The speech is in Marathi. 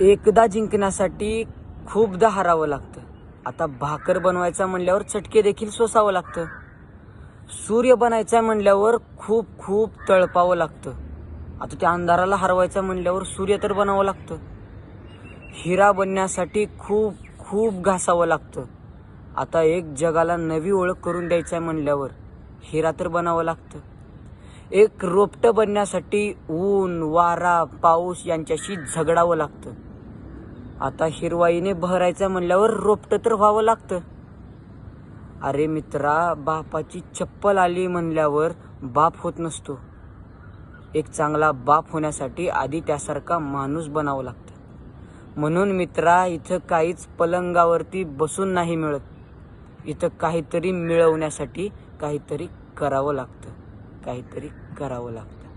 एकदा जिंकण्यासाठी खूपदा हरावं लागतं. आता भाकर बनवायचा म्हणल्यावर चटके देखील सोसावं लागतं. सूर्य बनायचा म्हणल्यावर खूप खूप तळपावं लागतं. आता त्या अंधाराला हरवायचं म्हणल्यावर सूर्य तर बनावं लागतं. हिरा बनण्यासाठी खूप खूप घासावं लागतं. आता एक जगाला नवी ओळख करून द्यायचं आहे म्हणल्यावर हिरा तर बनावं लागतं. एक रोपटं बनण्यासाठी ऊन वारा पाऊस यांच्याशी झगडावं लागतं. आता हिरवाईने बहरायचं म्हणल्यावर रोपटं तर व्हावं लागतं. अरे मित्रा बापाची चप्पल आली म्हणल्यावर बाप होत नसतो. एक चांगला बाप होण्यासाठी आधी त्यासारखा माणूस बनावं लागतं. म्हणून मित्रा इथं काहीच पलंगावरती बसून नाही मिळत. इथं काहीतरी मिळवण्यासाठी काहीतरी करावं लागतं. काहीतरी करावं लागतं.